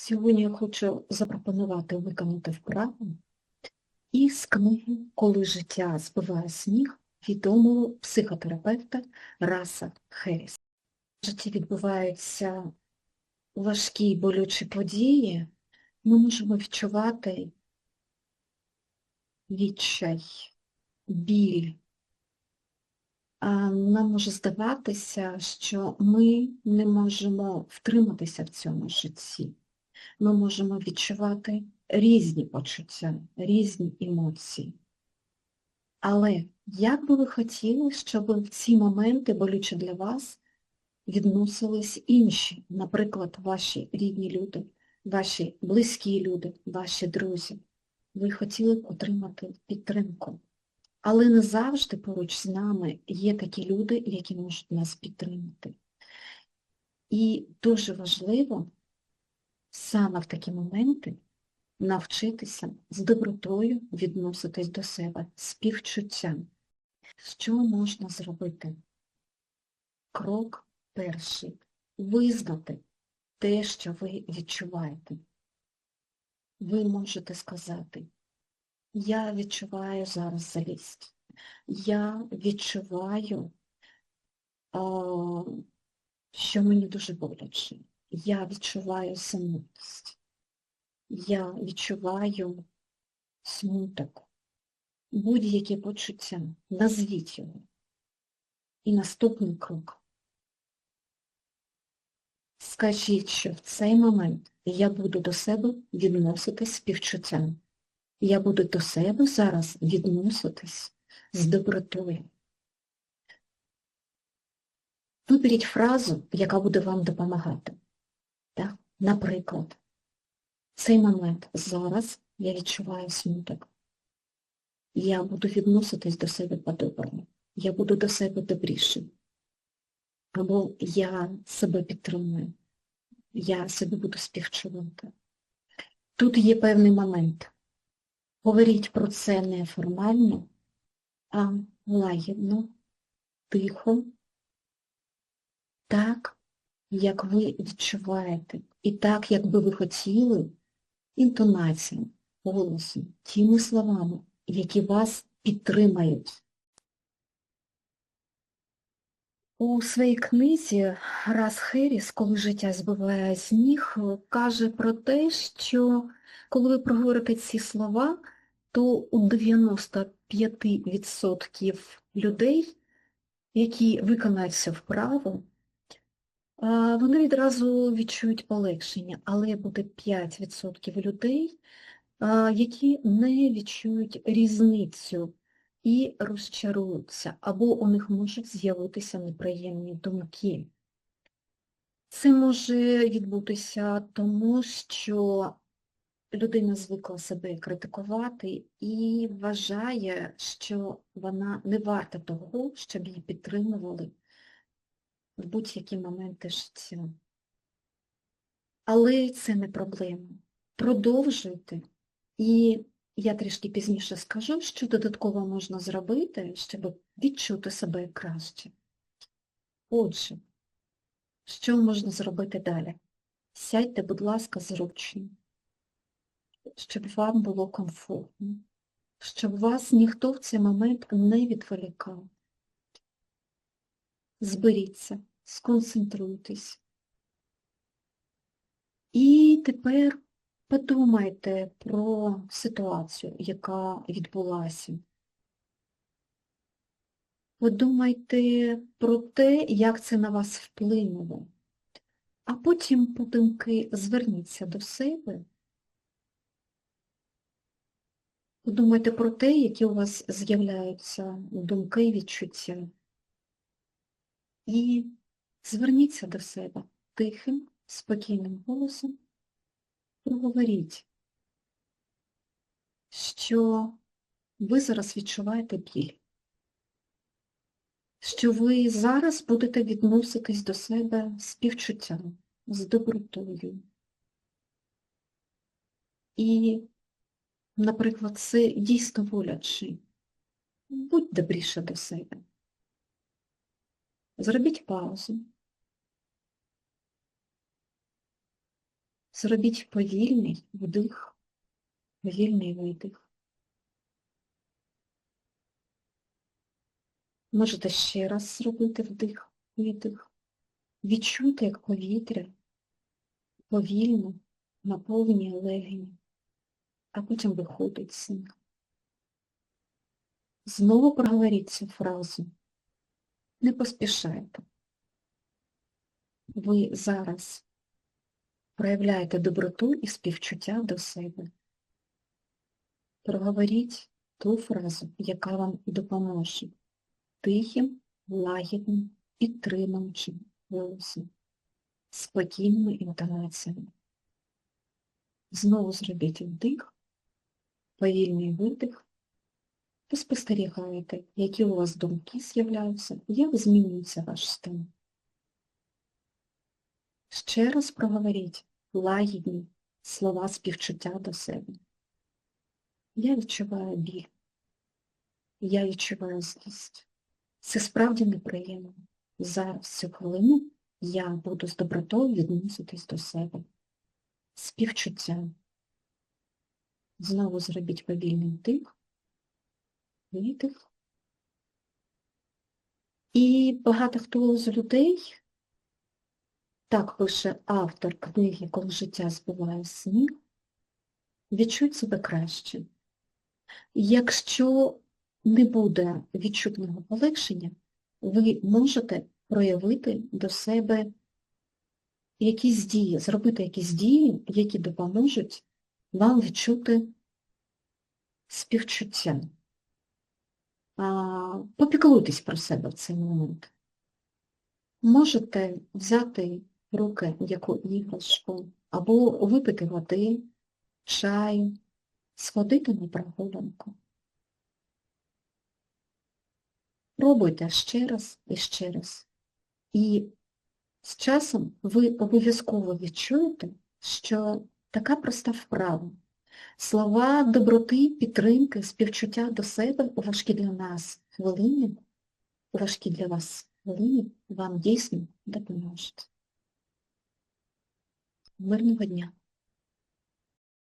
Сьогодні я хочу запропонувати виконати вправу із книги «Коли життя збиває сніг» відомого психотерапевта Раса Херіс. В житті відбуваються важкі й болючі події, ми можемо відчувати відчай, біль. Нам може здаватися, що ми не можемо втриматися в цьому житті. Ми можемо відчувати різні почуття, різні емоції. Але як би ви хотіли, щоб в ці моменти болючі для вас відносились інші, наприклад, ваші рідні люди, ваші близькі люди, ваші друзі. Ви хотіли б отримати підтримку. Але не завжди поруч з нами є такі люди, які можуть нас підтримати. І дуже важливо саме в такі моменти навчитися з добротою відноситись до себе, співчуттям. Що можна зробити? Крок перший. Визнати те, що ви відчуваєте. Ви можете сказати, я відчуваю зараз залість. Я відчуваю, що мені дуже боляче. Я відчуваю самотність. Я відчуваю смуток. Будь-які почуття. Назвіть його. І наступний крок. Скажіть, що в цей момент я буду до себе відноситись співчуттям. Я буду до себе зараз відноситись з добротою. Виберіть фразу, яка буде вам допомагати. Так? Наприклад, цей момент зараз я відчуваю смуток. Я буду відноситись до себе по-доброму. Я буду до себе добрішим. Або я себе підтримую. Я себе буду співчувати. Тут є певний момент. Говоріть про це не формально, а лагідно, тихо, так, як ви відчуваєте, і так, як би ви хотіли, інтонацією, голосом, тими словами, які вас підтримають. У своїй книзі Рас Херіс, коли життя збиває сніг, каже про те, що коли ви проговорите ці слова, то у 95% людей, які виконають цю вправу, вони відразу відчують полегшення, але буде 5% людей, які не відчують різницю і розчаруються, або у них можуть з'явитися неприємні думки. Це може відбутися тому, що людина звикла себе критикувати і вважає, що вона не варта того, щоб її підтримували в будь-які моменти життя. Але це не проблема. Продовжуйте і я трішки пізніше скажу, що додатково можна зробити, щоб відчути себе краще. Отже, що можна зробити далі? Сядьте, будь ласка, зручно, щоб вам було комфортно, щоб вас ніхто в цей момент не відволікав. Зберіться, сконцентруйтесь. І тепер Подумайте про ситуацію, яка відбулася. Подумайте про те, як це на вас вплинуло. А потім, подумки, зверніться до себе. Подумайте про те, які у вас з'являються думки і відчуття. І зверніться до себе тихим, спокійним голосом проговоріть, що ви зараз відчуваєте біль, що ви зараз будете відноситись до себе співчуттям, з добротою. І, наприклад, це дійсно боляче. Будь добріше до себе. Зробіть паузу. Зробіть повільний вдих, повільний видих. Можете ще раз зробити вдих, видих. Відчуйте, як повітря повільно наповнює легені, а потім виходить з них. Знову проговоріть цю фразу. Не поспішайте. Ви зараз проявляєте доброту і співчуття до себе. Проговоріть ту фразу, яка вам допоможе тихим, лагідним і тримаючим голосом, спокійними інтонаціями. Знову зробіть вдих, повільний видих, і спостерігаєте, які у вас думки з'являються, як змінюється ваш стан. Ще раз проговоріть лагідні слова співчуття до себе. Я відчуваю біль. Я відчуваю злість. Це справді неприємно. Зараз цю хвилину я буду з добротою відноситись до себе. Співчуття. Знову зробіть повільний вдих, видих. І багато хто з людей, так пише автор книги «Коли життя збиває сніг», відчуть себе краще. Якщо не буде відчутного полегшення, ви можете проявити до себе якісь дії, зробити якісь дії, які допоможуть вам відчути співчуття. Попіклуйтесь про себе в цей момент. Можете взяти в руки яку іграшку, або випити води, чаю, сходити на прогулянку. Пробуйте ще раз і ще раз. І з часом ви обов'язково відчуєте, що така проста вправа. Слова доброти, підтримки, співчуття до себе у важкі для нас хвилини, у важкі для вас хвилини вам дійсно допоможуть. Мирного дня!